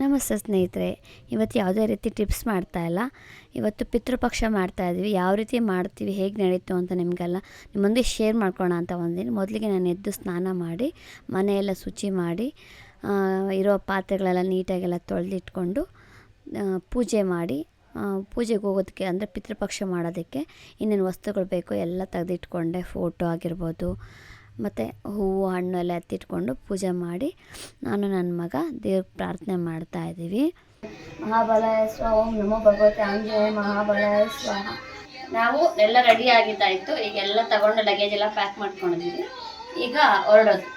ನಮಸ್ತೆ ಸ್ನೇಹಿತರೆ, ಇವತ್ತು ಯಾವುದೇ ರೀತಿ ಟಿಪ್ಸ್ ಮಾಡ್ತಾ ಇಲ್ಲ. ಇವತ್ತು ಪಿತೃಪಕ್ಷ ಮಾಡ್ತಾ ಇದ್ದೀವಿ. ಯಾವ ರೀತಿ ಮಾಡ್ತೀವಿ, ಹೇಗೆ ನಡೀತು ಅಂತ ನಿಮಗೆಲ್ಲ ನಿಮ್ಮೊಂದಿಗೆ ಶೇರ್ ಮಾಡ್ಕೋಣ ಅಂತ ಒಂದಿನ. ಮೊದಲಿಗೆ ನಾನು ಎದ್ದು ಸ್ನಾನ ಮಾಡಿ, ಮನೆಯೆಲ್ಲ ಶುಚಿ ಮಾಡಿ ಇರೋ ಪಾತ್ರೆಗಳೆಲ್ಲ ನೀಟಾಗೆಲ್ಲ ತೊಳೆದಿಟ್ಕೊಂಡು ಪೂಜೆ ಮಾಡಿ ಪೂಜೆಗೆ ಹೋಗೋದಕ್ಕೆ ಅಂದರೆ ಪಿತೃಪಕ್ಷ ಮಾಡೋದಕ್ಕೆ ಇನ್ನೇನು ವಸ್ತುಗಳು ಬೇಕೋ ಎಲ್ಲ ತೆಗೆದಿಟ್ಕೊಂಡೆ. ಫೋಟೋ ಆಗಿರ್ಬೋದು ಮತ್ತು ಹೂವು ಹಣ್ಣು ಎಲ್ಲ ಎತ್ತಿಟ್ಕೊಂಡು ಪೂಜೆ ಮಾಡಿ ನಾನು ನನ್ನ ಮಗ ದೇವ್ರಿಗೆ ಪ್ರಾರ್ಥನೆ ಮಾಡ್ತಾ ಇದ್ದೀವಿ. ಮಹಾಬಲಾಯ ಸ್ವ ಓಂ ನಮೋ ಭಗವತೆ ಆಂಜನೇಯ ಮಹಾಬಲಾಯ ಸ್ವಾಹ ನಾವು ಎಲ್ಲ ರೆಡಿ ಆಗಿದ್ದಾಯಿತು. ಈಗೆಲ್ಲ ತಗೊಂಡು ಲಗೇಜ್ ಎಲ್ಲ ಪ್ಯಾಕ್ ಮಾಡ್ಕೊಂಡಿದ್ದೀವಿ. ಈಗ ಹೊರಡೋದು.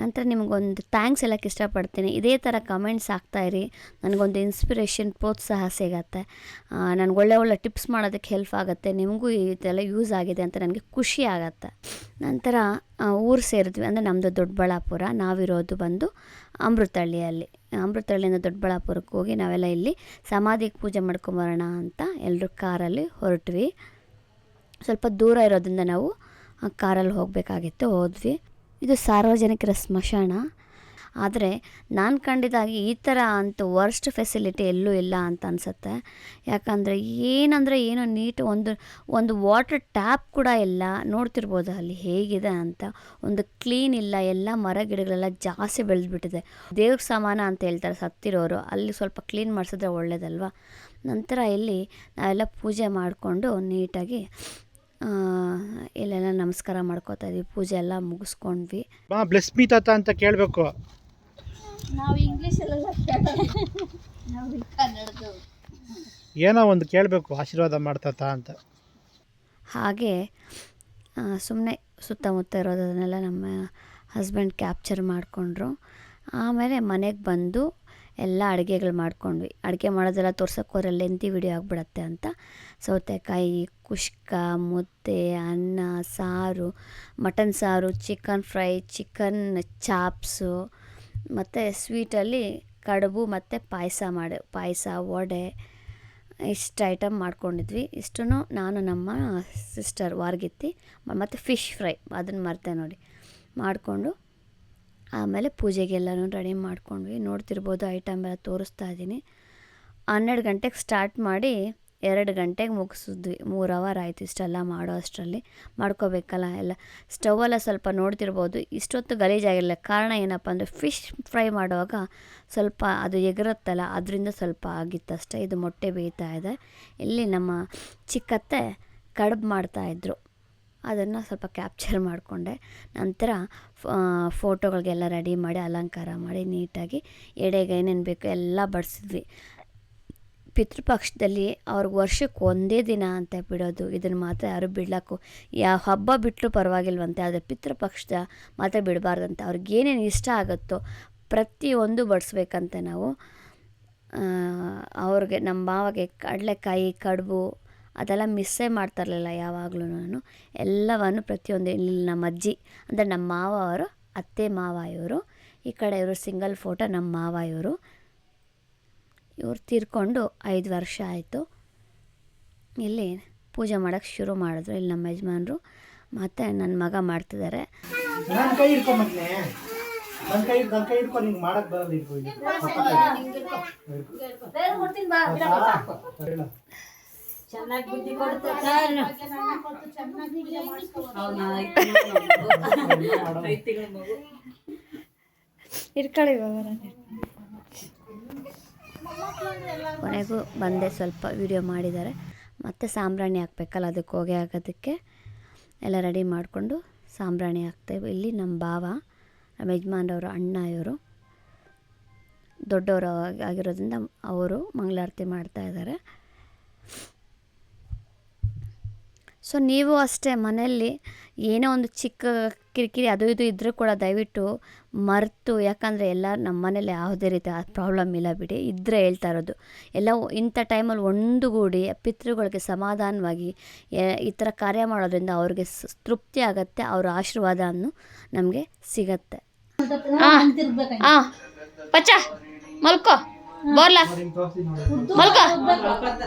ನಂತರ ನಿಮಗೊಂದು ಥ್ಯಾಂಕ್ಸ್ ಹೇಳಕ್ಕೆ ಇಷ್ಟಪಡ್ತೀನಿ. ಇದೇ ಥರ ಕಮೆಂಟ್ಸ್ ಆಗ್ತಾಯಿರಿ ನನಗೊಂದು ಇನ್ಸ್ಪಿರೇಷನ್ ಪ್ರೋತ್ಸಾಹ ಸಿಗತ್ತೆ. ನನಗೆ ಒಳ್ಳೆ ಒಳ್ಳೆ ಟಿಪ್ಸ್ ಮಾಡೋದಕ್ಕೆ ಹೆಲ್ಪ್ ಆಗುತ್ತೆ. ನಿಮಗೂ ಇದೆಲ್ಲ ಯೂಸ್ ಆಗಿದೆ ಅಂತ ನನಗೆ ಖುಷಿ ಆಗತ್ತೆ. ನಂತರ ಊರು ಸೇರಿದ್ವಿ ಅಂದರೆ ನಮ್ಮದು ದೊಡ್ಡಬಳ್ಳಾಪುರ. ನಾವಿರೋದು ಬಂದು ಅಮೃತಹಳ್ಳಿಯಲ್ಲಿ. ಅಮೃತಹಳ್ಳಿಯಿಂದ ದೊಡ್ಡಬಳ್ಳಾಪುರಕ್ಕೆ ಹೋಗಿ ನಾವೆಲ್ಲ ಇಲ್ಲಿ ಸಮಾಧಿಗೆ ಪೂಜೆ ಮಾಡ್ಕೊಂಬರೋಣ ಅಂತ ಎಲ್ಲರೂ ಕಾರಲ್ಲಿ ಹೊರಟ್ವಿ. ಸ್ವಲ್ಪ ದೂರ ಇರೋದ್ರಿಂದ ನಾವು ಕಾರಲ್ಲಿ ಹೋಗಬೇಕಾಗಿತ್ತು, ಹೋದ್ವಿ. ಇದು ಸಾರ್ವಜನಿಕರ ಸ್ಮಶಾನ. ಆದರೆ ನಾನು ಕಂಡಿದ್ದಾಗಿ ಈ ಥರ ಅಂತೂ ವರ್ಸ್ಟ್ ಫೆಸಿಲಿಟಿ ಎಲ್ಲೂ ಇಲ್ಲ ಅಂತ ಅನಿಸುತ್ತೆ. ಯಾಕಂದರೆ ಏನಂದರೆ ಏನೋ ನೀಟ್ ಒಂದು ಒಂದು ವಾಟರ್ ಟ್ಯಾಪ್ ಕೂಡ ಇಲ್ಲ. ನೋಡ್ತಿರ್ಬೋದು ಅಲ್ಲಿ ಹೇಗಿದೆ ಅಂತ. ಒಂದು ಕ್ಲೀನ್ ಇಲ್ಲ. ಎಲ್ಲ ಮರ ಗಿಡಗಳೆಲ್ಲ ಜಾಸ್ತಿ ಬೆಳೆದ್ಬಿಟ್ಟಿದೆ. ದೇವ್ರ ಸಮಾನ ಅಂತ ಹೇಳ್ತಾರೆ ಸತ್ತಿರೋರು. ಅಲ್ಲಿ ಸ್ವಲ್ಪ ಕ್ಲೀನ್ ಮಾಡಿಸಿದ್ರೆ ಒಳ್ಳೇದಲ್ವ? ನಂತರ ಇಲ್ಲಿ ನಾವೆಲ್ಲ ಪೂಜೆ ಮಾಡಿಕೊಂಡು ನೀಟಾಗಿ ಇಲ್ಲೆಲ್ಲ ನಮಸ್ಕಾರ ಮಾಡ್ಕೋತಾ ಇದ್ವಿ ಪೂಜೆ ಎಲ್ಲ ಮುಗಿಸ್ಕೊಂಡ್ವಿ. ಬಾ ಬ್ಲೆಸ್ ಮೀ ತಾತ ಅಂತ ಕೇಳಬೇಕು. ನಾವು ಇಂಗ್ಲೀಷಲ್ಲೆಲ್ಲ ನಾವು ಕನ್ನಡದು ಏನೋ ಒಂದು ಕೇಳಬೇಕು ಆಶೀರ್ವಾದ ಮಾಡ್ತಾತ ಅಂತ. ಹಾಗೆ ಸುಮ್ಮನೆ ಸುತ್ತಮುತ್ತ ಇರೋದನ್ನೆಲ್ಲ ನಮ್ಮ ಹಸ್ಬೆಂಡ್ ಕ್ಯಾಪ್ಚರ್ ಮಾಡಿಕೊಂಡ್ರು. ಆಮೇಲೆ ಮನೆಗೆ ಬಂದು ಎಲ್ಲ ಅಡುಗೆಗಳು ಮಾಡ್ಕೊಂಡ್ವಿ. ಅಡುಗೆ ಮಾಡೋದೆಲ್ಲ ತೋರ್ಸೋಕೆ ಹೋದ್ರೆ ಲೆಂತಿ ವಿಡಿಯೋ ಆಗಿಬಿಡತ್ತೆ ಅಂತ. ಸೌತೆಕಾಯಿ, ಕುಷ್ಕ, ಮುದ್ದೆ, ಅನ್ನ, ಸಾರು ಮಟನ್ ಸಾರು ಚಿಕನ್ ಫ್ರೈ ಚಿಕನ್ ಚಾಪ್ಸು ಮತ್ತು ಸ್ವೀಟಲ್ಲಿ ಕಡುಬು ಮತ್ತು ಪಾಯಸ ಮಾಡಿ, ಪಾಯಸ, ವಡೆ ಇಷ್ಟು ಐಟಮ್ ಮಾಡ್ಕೊಂಡಿದ್ವಿ. ಇಷ್ಟು ನಾನು ನಮ್ಮ ಸಿಸ್ಟರ್ ವಾರ್ಗಿತ್ತಿ ಮತ್ತು ಫಿಶ್ ಫ್ರೈ ಅದನ್ನು ಮರ್ತೆ ನೋಡಿ. ಮಾಡಿಕೊಂಡು ಆಮೇಲೆ ಪೂಜೆಗೆಲ್ಲನೂ ರೆಡಿ ಮಾಡ್ಕೊಂಡ್ವಿ. ನೋಡ್ತಿರ್ಬೋದು ಐಟಮ್ ಎಲ್ಲ ತೋರಿಸ್ತಾ ಇದ್ದೀನಿ. ಹನ್ನೆರಡು ಗಂಟೆಗೆ ಸ್ಟಾರ್ಟ್ ಮಾಡಿ ಎರಡು ಗಂಟೆಗೆ ಮುಗಿಸಿದ್ವಿ. ಮೂರು ಅವರ್ ಆಯಿತು ಇಷ್ಟೆಲ್ಲ ಮಾಡೋ ಅಷ್ಟರಲ್ಲಿ. ಮಾಡ್ಕೋಬೇಕಲ್ಲ ಎಲ್ಲ. ಸ್ಟವೆಲ್ಲ ಸ್ವಲ್ಪ ನೋಡ್ತಿರ್ಬೋದು. ಇಷ್ಟೊತ್ತು ಗಲೀಜಾಗಿರಲಿಲ್ಲ. ಕಾರಣ ಏನಪ್ಪ ಅಂದರೆ ಫಿಶ್ ಫ್ರೈ ಮಾಡುವಾಗ ಸ್ವಲ್ಪ ಅದು ಎಗರುತ್ತಲ್ಲ, ಅದರಿಂದ ಸ್ವಲ್ಪ ಆಗಿತ್ತಷ್ಟೇ ಇದು ಮೊಟ್ಟೆ ಬೇಯ್ತಾ ಇದೆ. ಇಲ್ಲಿ ನಮ್ಮ ಚಿಕ್ಕತ್ತೆ ಕಡುಬು ಮಾಡ್ತಾಯಿದ್ರು ಅದನ್ನು ಸ್ವಲ್ಪ ಕ್ಯಾಪ್ಚರ್ ಮಾಡಿಕೊಂಡೆ. ನಂತರ ಫೋಟೋಗಳಿಗೆಲ್ಲ ರೆಡಿ ಮಾಡಿ, ಅಲಂಕಾರ ಮಾಡಿ, ನೀಟಾಗಿ ಎಡೆಗೆ ಏನೇನು ಬೇಕು ಎಲ್ಲ ಬಡಿಸಿದ್ವಿ. ಪಿತೃಪಕ್ಷದಲ್ಲಿ ಅವ್ರಿಗೆ ವರ್ಷಕ್ಕೆ ಒಂದೇ ದಿನ ಅಂತ ಬಿಡೋದು, ಇದನ್ನು ಮಾತ್ರ ಯಾರು ಬಿಡ್ಲಕ್ಕು ಯಾವ ಹಬ್ಬ ಬಿಟ್ಟರೂ ಪರವಾಗಿಲ್ವಂತೆ, ಆದರೆ ಪಿತೃಪಕ್ಷದ ಮಾತ್ರ ಬಿಡಬಾರ್ದಂತೆ, ಅವ್ರಿಗೆ ಏನೇನು ಇಷ್ಟ ಆಗುತ್ತೋ ಪ್ರತಿಯೊಂದು ಬಡಿಸ್ಬೇಕಂತೆ ನಾವು. ಅವ್ರಿಗೆ ನಮ್ಮ ಮಾವಗೆ ಕಡಲೆಕಾಯಿ, ಕಡುಬು ಅದೆಲ್ಲ ಮಿಸ್ಸೇ ಮಾಡ್ತಿರಲಿಲ್ಲ ಯಾವಾಗಲೂ ನಾನು. ಎಲ್ಲವನ್ನು ಪ್ರತಿಯೊಂದು ಇಲ್ಲಿ ನಮ್ಮ ಅಜ್ಜಿ ಅಂದರೆ ನಮ್ಮ ಮಾವ ಅವರು ಅತ್ತೆ ಮಾವ ಇವರು ಈ ಕಡೆ ಇವರು ಸಿಂಗಲ್ ಫೋಟೋ ನಮ್ಮ ಮಾವ ಇವರು ಇವ್ರು ತೀರ್ಕೊಂಡು ಐದು ವರ್ಷ ಆಯಿತು. ಇಲ್ಲಿ ಪೂಜೆ ಮಾಡೋಕ್ಕೆ ಶುರು ಮಾಡಿದ್ರು ಇಲ್ಲಿ ನಮ್ಮ ಯಜಮಾನರು. ಮತ್ತು ನನ್ನ ಮಗ ಮಾಡ್ತಿದ್ದಾರೆ. ಇಟ್ಕೊಳ್ಳಿ ಕೊನೆಗೂ ಬಂದೆ ಸ್ವಲ್ಪ ವಿಡಿಯೋ ಮಾಡಿದ್ದಾರೆ. ಮತ್ತು ಸಾಂಬ್ರಾಣಿ ಹಾಕ್ಬೇಕಲ್ಲ ಅದಕ್ಕೆ ಹೋಗಿ ಹಾಕೋದಕ್ಕೆ. ಎಲ್ಲ ರೆಡಿ ಮಾಡಿಕೊಂಡು ಸಾಂಬ್ರಾಣಿ ಹಾಕ್ತೇವೆ. ಇಲ್ಲಿ ನಮ್ಮ ಭಾವ ನಮ್ಮ ಯಜಮಾನ್ರವರು ಅಣ್ಣ ಇವರು. ದೊಡ್ಡವರು ಆಗಿರೋದ್ರಿಂದ ಅವರು ಮಂಗಳಾರತಿ ಮಾಡ್ತಾ ಇದ್ದಾರೆ. ಸೊ ನೀವು ಅಷ್ಟೇ ಮನೆಯಲ್ಲಿ ಏನೋ ಒಂದು ಚಿಕ್ಕ ಕಿರಿಕಿರಿ ಅದು ಇದು ಇದ್ದರೂ ಕೂಡ ದಯವಿಟ್ಟು ಮರೆತು ಯಾಕಂದರೆ ಎಲ್ಲ ನಮ್ಮ ಮನೇಲಿ ಯಾವುದೇ ರೀತಿ ಆ ಪ್ರಾಬ್ಲಮ್ ಇಲ್ಲ ಬಿಡಿ. ಇದ್ದರೆ ಹೇಳ್ತಾ ಇರೋದು ಎಲ್ಲ ಇಂಥ ಟೈಮಲ್ಲಿ ಒಂದುಗೂಡಿ ಪಿತೃಗಳಿಗೆ ಸಮಾಧಾನವಾಗಿ ಈ ಥರ ಕಾರ್ಯ ಮಾಡೋದ್ರಿಂದ ಅವ್ರಿಗೆ ಸ್- ತೃಪ್ತಿ ಆಗತ್ತೆ ಅವ್ರ ಆಶೀರ್ವಾದ ಅನ್ನು ನಮಗೆ ಸಿಗತ್ತೆ. ಹಾಂ ಪಚ್ಚ ಮಲ್ಕೋ ಬೋರ್ಲಾ. ಮಲ್ಕೋ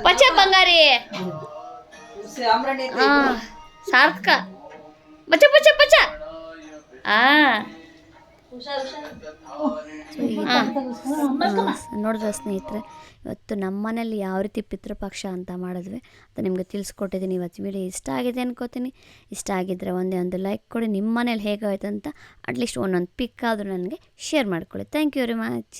ಪಚ ಬಂಗಾರಿ. ಆ, ಸಾರ್ಥಕ. ಬಚ್ಚ ಆ. ಸೊ ಈ ನೋಡಿದ್ರೆ ಸ್ನೇಹಿತರೆ ಇವತ್ತು ನಮ್ಮ ಮನೇಲಿ ಯಾವ ರೀತಿ ಪಿತೃಪಕ್ಷ ಅಂತ ಮಾಡಿದ್ವಿ ಅದು ನಿಮಗೆ ತಿಳಿಸ್ಕೊಟ್ಟಿದ್ದೀನಿ ಇವತ್ತು ವಿಡಿಯೋ. ಇಷ್ಟ ಆಗಿದೆ ಅನ್ಕೋತೀನಿ. ಇಷ್ಟ ಆಗಿದ್ದರೆ ಒಂದೇ ಒಂದು ಲೈಕ್ ಕೊಡಿ. ನಿಮ್ಮ ಮನೇಲಿ ಹೇಗಾಯ್ತು ಅಂತ ಅಟ್ಲೀಸ್ಟ್ ಒಂದೊಂದು ಪಿಕ್ ಆದರೂ ನನಗೆ ಶೇರ್ ಮಾಡ್ಕೊಳ್ಳಿ. Thank you very much